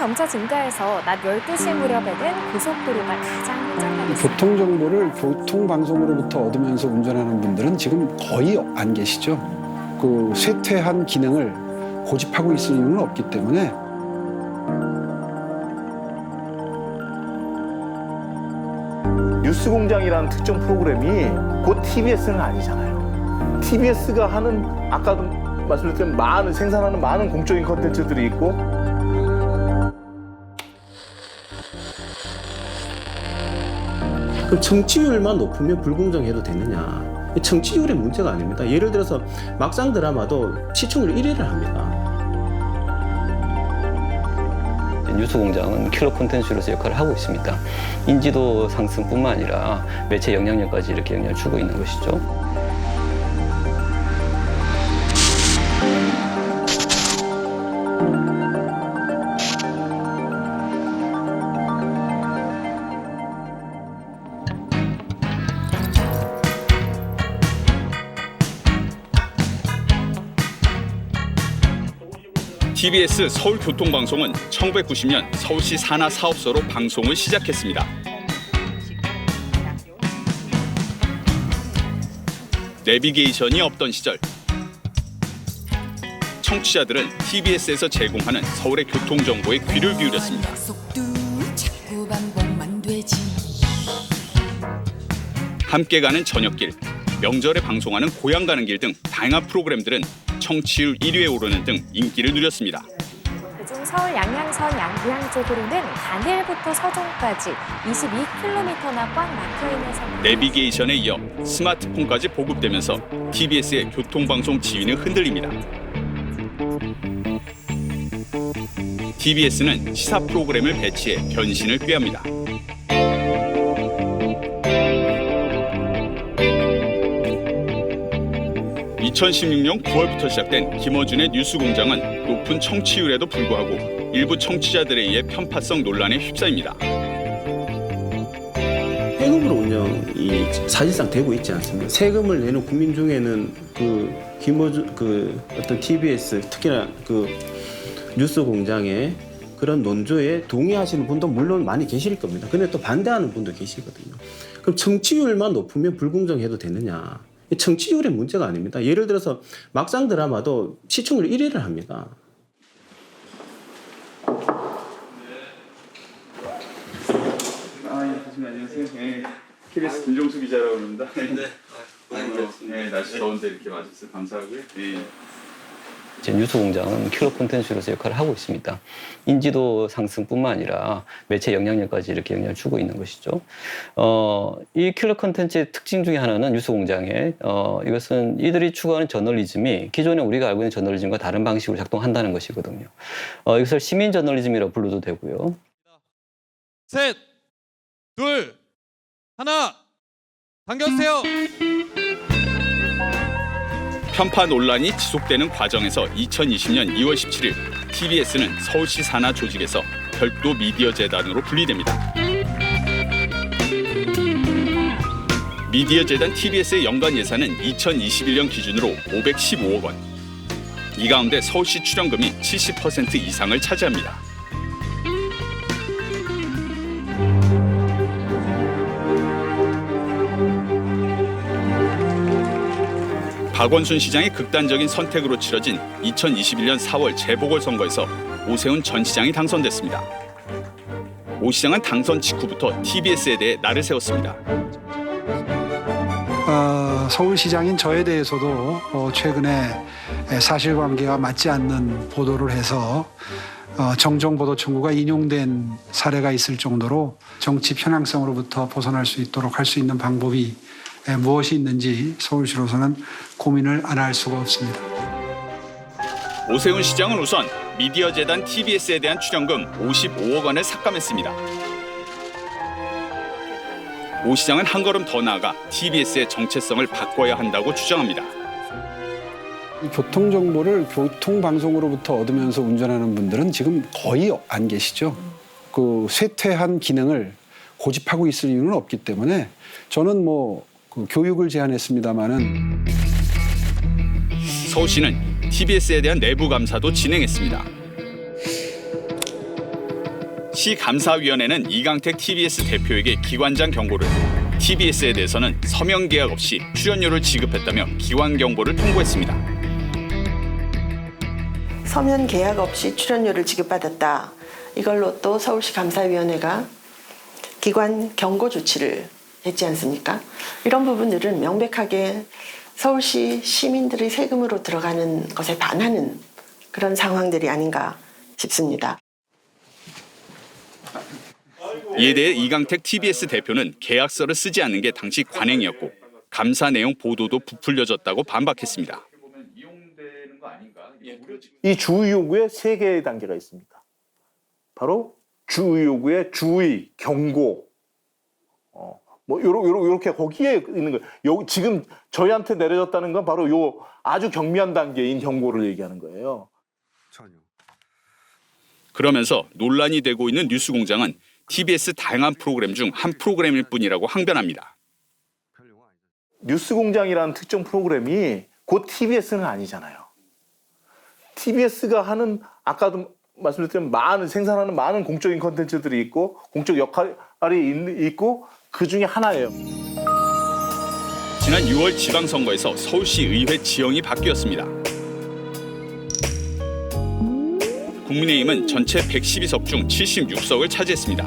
점차 증가해서 낮 12시 무렵에는 고속도로가 가장 혼잡하겠습니다. 교통 정보를 교통 방송으로부터 얻으면서 운전하는 분들은 지금 거의 안 계시죠. 그 쇠퇴한 기능을 고집하고 있을 이유는 없기 때문에 뉴스공장이라는 특정 프로그램이 곧 TBS는 아니잖아요. TBS가 하는 아까도 말씀드렸던 많은 생산하는 많은 공적인 컨텐츠들이 있고 그럼 청취율만 높으면 불공정해도 되느냐? 청취율의 문제가 아닙니다. 예를 들어서 막상 드라마도 시청률 1위를 합니다. 뉴스공장은 킬러 콘텐츠로서 역할을 하고 있습니다. 인지도 상승뿐만 아니라 매체 영향력까지 이렇게 영향을 주고 있는 것이죠. TBS 서울교통방송은 1990년 서울시 산하 사업소로 방송을 시작했습니다. 내비게이션이 없던 시절 청취자들은 TBS에서 제공하는 서울의 교통 정보에 귀를 기울였습니다. 함께 가는 저녁길, 명절에 방송하는 고향 가는 길 등 다양한 프로그램들은 청취율 1위에 오르는 등 인기를 누렸습니다. 그중 서울 양양선 양구양 쪽으로는 단일부터 서종까지 22km나 꽉 막혀 있는 상황. 내비게이션에 이어 스마트폰까지 보급되면서 TBS의 교통방송 지위는 흔들립니다. TBS는 시사 프로그램을 배치해 변신을 꾀합니다. (2016년 9월부터) 시작된 김어준의 뉴스공장은 높은 청취율에도 불구하고 일부 청취자들에 의해 편파성 논란에 휩싸입니다. 세금으로 운영이 사실상 되고 있지 않습니까? 세금을 내는 국민 중에는 그 김어준 그 어떤 TBS 특히나 그 뉴스 공장의 그런 논조에 동의하시는 분도 물론 많이 계실 겁니다. 근데 또 반대하는 분도 계시거든요. 그럼 청취율만 높으면 불공정해도 되느냐? 이 청취율의 문제가 아닙니다. 예를 들어서 막상 드라마도 시청률 1위를 합니다. 아, 예, 교수님 안녕하세요. 예, KBS 김종수 기자라고 합니다. 네. 네, 날씨 더운데 이렇게 와주셔서 감사하고요. 예. 이제 뉴스 공장은 킬러 콘텐츠로서 역할을 하고 있습니다. 인지도 상승뿐만 아니라 매체 영향력까지 이렇게 영향을 주고 있는 것이죠. 어, 이 킬러 콘텐츠의 특징 중에 하나는 뉴스 공장의 어, 이것은 이들이 추구하는 저널리즘이 기존에 우리가 알고 있는 저널리즘과 다른 방식으로 작동한다는 것이거든요. 어, 이것을 시민 저널리즘이라고 불러도 되고요. 셋, 둘, 하나, 당겨주세요. 편파 논란이 지속되는 과정에서 2020년 2월 17일 TBS는 서울시 산하 조직에서 별도 미디어 재단으로 분리됩니다. 미디어 재단 TBS의 연간 예산은 2021년 기준으로 515억 원. 이 가운데 서울시 출연금이 70% 이상을 차지합니다. 박원순 시장의 극단적인 선택으로 치러진 2021년 4월 재보궐선거에서 오세훈 전 시장이 당선됐습니다. 오 시장은 당선 직후부터 TBS에 대해 날을 세웠습니다. 어, 서울시장인 저에 대해서도 어, 최근에 사실관계가 맞지 않는 보도를 해서 어, 정정보도 청구가 인용된 사례가 있을 정도로 정치 편향성으로부터 벗어날 수 있도록 할 수 있는 방법이 에, 무엇이 있는지 서울시로서는 고민을 안 할 수가 없습니다. 오세훈 시장은 우선 미디어 재단 TBS에 대한 출연금 55억 원을 삭감했습니다. 오 시장은 한 걸음 더 나아가 TBS의 정체성을 바꿔야 한다고 주장합니다. 이 교통 정보를 교통 방송으로부터 얻으면서 운전하는 분들은 지금 거의 안 계시죠. 그 쇠퇴한 기능을 고집하고 있을 이유는 없기 때문에 저는 뭐그 교육을 제안했습니다마는 서울시는 TBS에 대한 내부 감사도 진행했습니다. 시 감사위원회는 이강택 TBS 대표에게 기관장 경고를 TBS에 대해서는 서명 계약 없이 출연료를 지급했다며 기관 경고를 통보했습니다. 서면 계약 없이 출연료를 지급받았다. 이걸로 또 서울시 감사위원회가 기관 경고 조치를 했지 않습니까? 이런 부분들은 명백하게 서울시 시민들의 세금으로 들어가는 것에 반하는 그런 상황들이 아닌가 싶습니다. 이에 대해 이강택 TBS 대표는 계약서를 쓰지 않는 게 당시 관행이었고 감사 내용 보도도 부풀려졌다고 반박했습니다. 이 주의 요구에 세 개의 단계가 있습니다. 바로 주의 요구의 주의, 경고, 어, 뭐 요러, 요러, 요렇게 거기에 있는 거예요. 요, 지금 저희한테 내려졌다는 건 바로 요 아주 경미한 단계인 경고를 얘기하는 거예요. 그러면서 논란이 되고 있는 뉴스 공장은 TBS 다양한 프로그램 중 한 프로그램일 뿐이라고 항변합니다. 뉴스 공장이라는 특정 프로그램이 곧 TBS는 아니잖아요. TBS가 하는 아까도 말씀드렸지만 많은 생산하는 많은 공적인 컨텐츠들이 있고 공적 역할이 있- 있고 그 중에 하나예요. 지난 6월 지방선거에서 서울시 의회 지형이 바뀌었습니다. 국민의힘은 전체 112석 중 76석을 차지했습니다.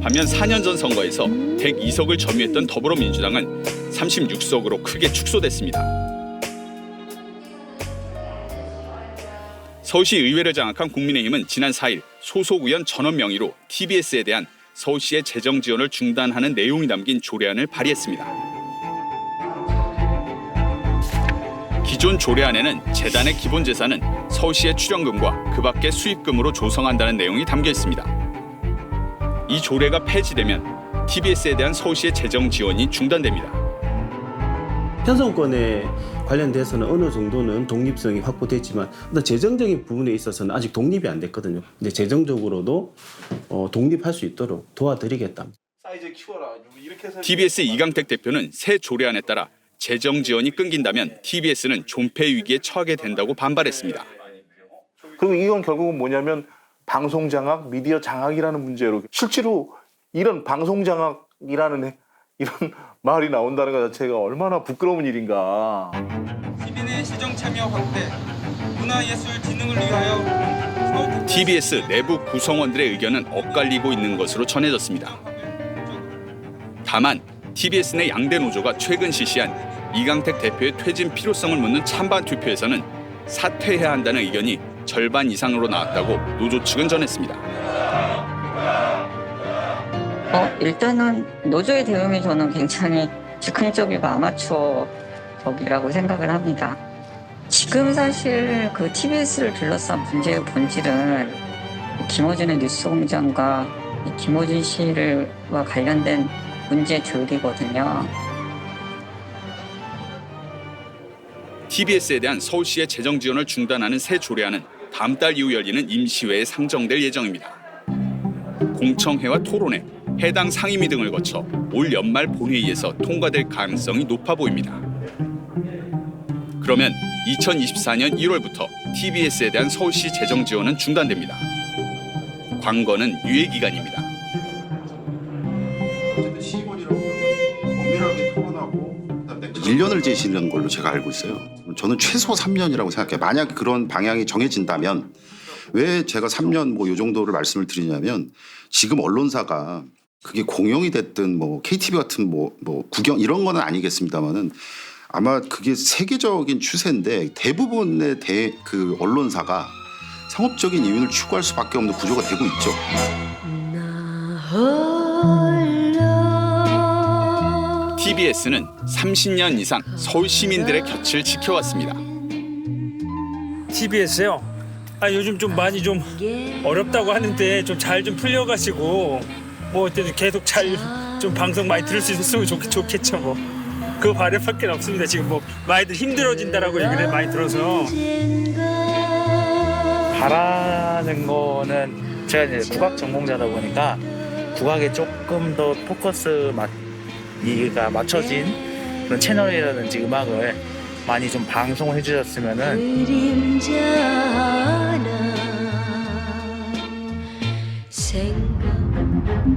반면 4년 전 선거에서 102석을 점유했던 더불어민주당은 36석으로 크게 축소됐습니다. 서울시 의회를 장악한 국민의힘은 지난 4일 소속 의원 전원 명의로 TBS에 대한 서울시의 재정 지원을 중단하는 내용이 담긴 조례안을 발의했습니다. 기존 조례안에는 재단의 기본 재산은 서울시의 출연금과 그 밖의 수입금으로 조성한다는 내용이 담겨 있습니다. 이 조례가 폐지되면 TBS에 대한 서울시의 재정 지원이 중단됩니다. 편성권에 관련돼서는 어느 정도는 독립성이 확보됐지만 어떤 재정적인 부분에 있어서는 아직 독립이 안 됐거든요. 근데 재정적으로도 어, 독립할 수 있도록 도와드리겠다. TBS 이강택 대표는 새 조례안에 따라 재정 지원이 끊긴다면 TBS는 존폐 위기에 처하게 된다고 반발했습니다. 그리고 이건 결국은 뭐냐면 방송 장악, 미디어 장악이라는 문제로 실제로 이런 방송 장악이라는 해- 이런 말이 나온다는 것 자체가 얼마나 부끄러운 일인가. 시민의 시정 참여 확대, 문화예술 진흥을 위하여 TBS 내부 구성원들의 의견은 엇갈리고 있는 것으로 전해졌습니다. 다만 TBS 내 양대 노조가 최근 실시한 이강택 대표의 퇴진 필요성을 묻는 찬반 투표에서는 사퇴해야 한다는 의견이 절반 이상으로 나왔다고 노조 측은 전했습니다. 어, 일단은 노조의 대응이 저는 굉장히 즉흥적이고 아마추어적이라고 생각을 합니다. 지금 사실 그 TBS를 둘러싼 문제의 본질은 김어준의 뉴스 공장과 이 김어준 씨를와 관련된 문제들이거든요. TBS에 대한 서울시의 재정 지원을 중단하는 새 조례안은 다음 달 이후 열리는 임시회에 상정될 예정입니다. 공청회와 토론회, 해당 상임위 등을 거쳐 올 연말 본회의에서 통과될 가능성이 높아 보입니다. 그러면 2024년 1월부터 TBS에 대한 서울시 재정 지원은 중단됩니다. 관건은 유예 기간입니다. 엄밀하게 토론하고 1년을 제시하는 걸로 제가 알고 있어요. 저는 최소 3년이라고 생각해요. 만약 그런 방향이 정해진다면 왜 제가 3년 뭐 요 정도를 말씀을 드리냐면 지금 언론사가 그게 공영이 됐든 뭐 KTV 같은 뭐뭐 국영 이런 거는 아니겠습니다만은 아마 그게 세계적인 추세인데 대부분의 대 그 언론사가 상업적인 이윤을 추구할 수밖에 없는 구조가 되고 있죠. TBS는 30년 이상 서울 시민들의 곁을 지켜왔습니다. TBS요. 아 요즘 좀 많이 좀 어렵다고 하는데 좀 잘 좀 풀려가지고 뭐 어쨌든 계속 잘 좀 방송 많이 들을 수 있었으면 좋, 좋겠죠 뭐. 그 바람밖에 없습니다. 지금 뭐 많이들 힘들어진다라고 얘기를 많이 들어서. 바라는 거는 제가 이제 국악 전공자다 보니까 국악에 조금 더 포커스 맞 이가 맞춰진 그런 채널이라든지 음악을 많이 좀 방송해 주셨으면은 생